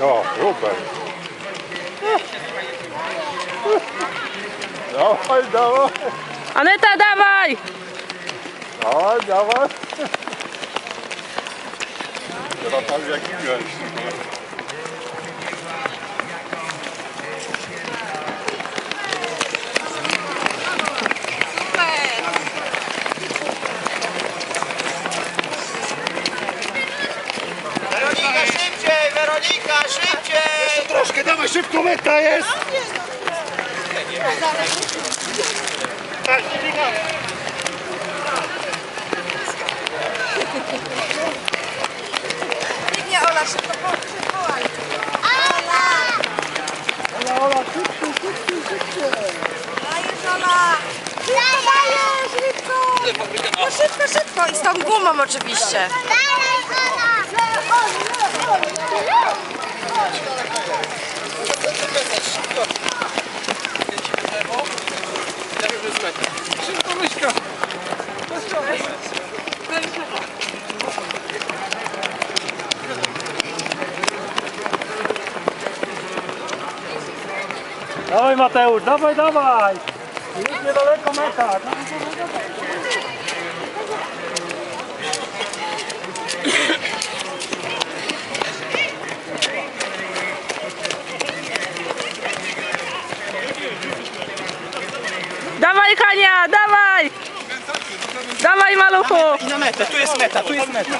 O, super. Dawaj, dawaj. Aneta, dawaj! Dawaj, dawaj. Teraz pan jaki Weronika, szybciej! Troszkę, dawaj, szybko meta jest. Biegnie Ola, szybko, szybko, Ola! Ola, Ola, szybko, szybko, szybko. Dajesz, Ola! Szybko, dajesz, szybko! No szybko, szybko! I z tą gumą oczywiście. Szybko, Myśka. Dawaj Mateusz, dawaj, dawaj! Już niedaleko meta. Dawaj Hania, dawaj! Dawaj maluchu! I na metę, tu jest meta, tu jest meta.